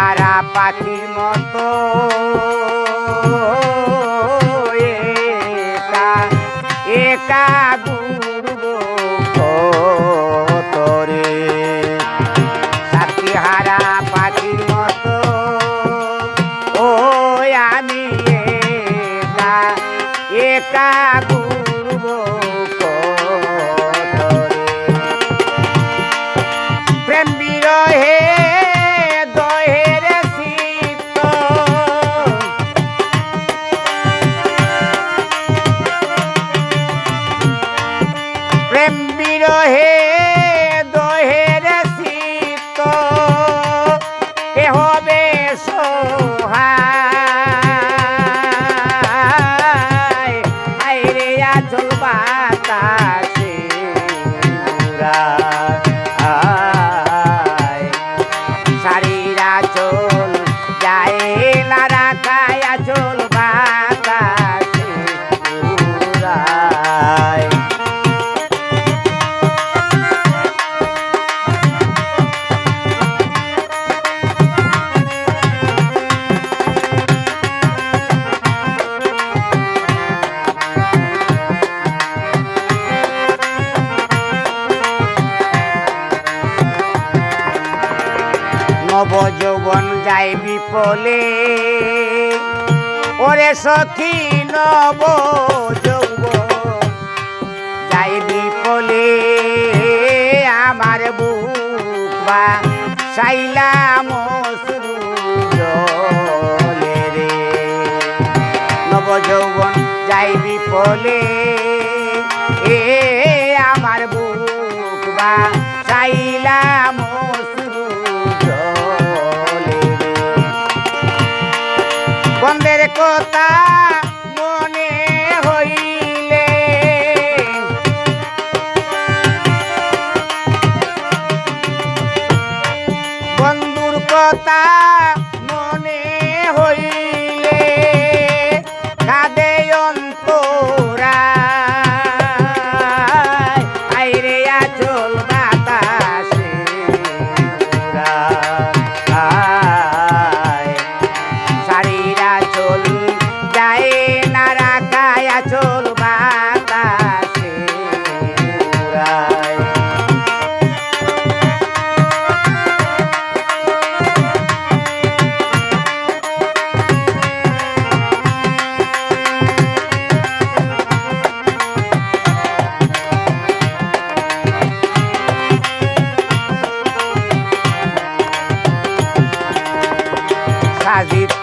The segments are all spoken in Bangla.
হারা পাখির মতো একা একা আইরে আচল নব যৌবন যায় বিপলে। ওরে সখী, নব যৌবন যাই বিপলে। আমার বুক বা সাইলাম নব যৌবন যাই বিপলে। বন্ধের কথা মনে হইলে। বন্ধুর কথা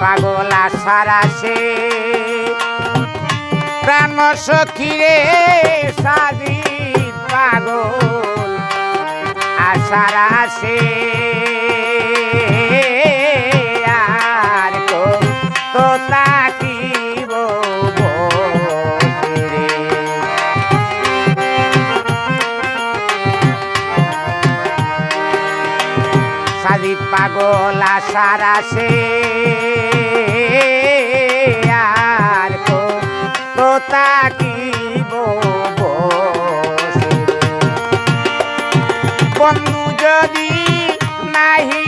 পাগল আশার আসে। প্রাণ সখীরে সাজি পাগল আশার আসে। পাগল আশার আসে। আর তো কি বন্ধু যদি নাহিরে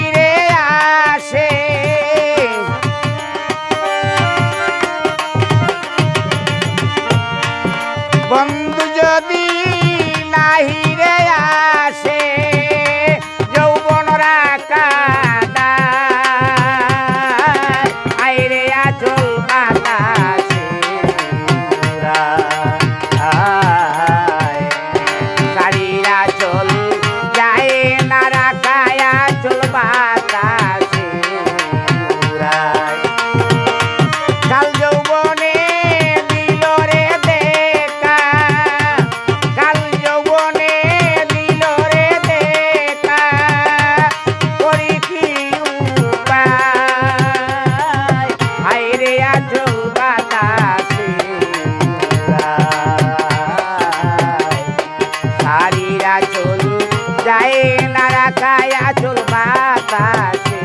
যায় না রাখায় আচল বাতাসে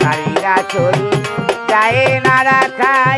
শাড়ির আচল যায় না রাখায়